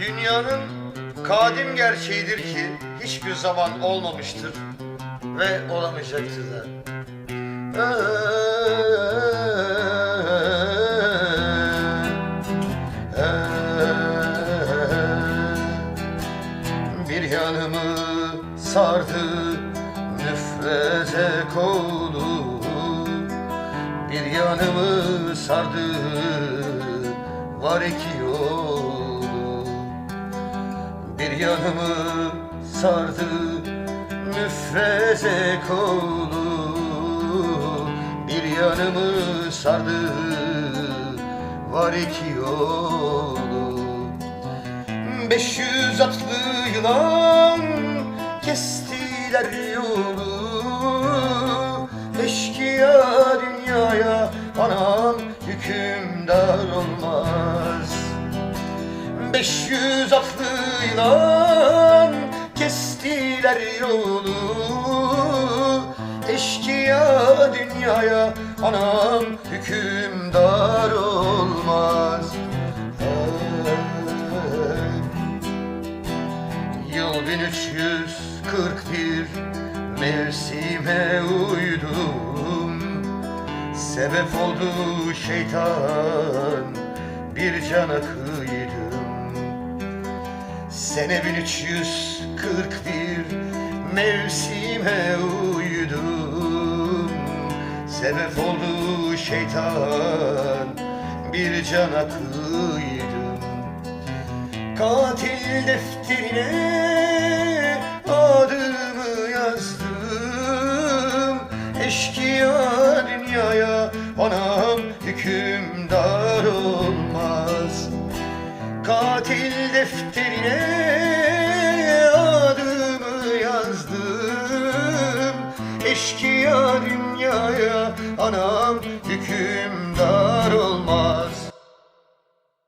Dünyanın kadim gerçeğidir ki hiçbir zaman olmamıştır ve olamayacaktır da. Bir yanımı sardı nüfrete kolu Bir yanımı sardı var iki yolu Bir yanımı sardı nüfrete kolu. Bir yanımı sardı var iki yolu. 500 atlı yılan kestiler yolu. Eşkıya dünyaya anam hükümdar olmaz. 500 atlı yılan kestiler yolu Eşkıya dünyaya anam hükümdar olmaz. Yıl 1341 mevsime uydum. Sebep oldu şeytan bir cana kıydım Sene 1341 mevsime uydum. Sebep oldu şeytan bir cana kıydım Katil defterine adımı yazdım. Eşkıya dünyaya anam hükümdar olmaz. Katil defterine Eşkıya dünyaya anam hükümdar olmaz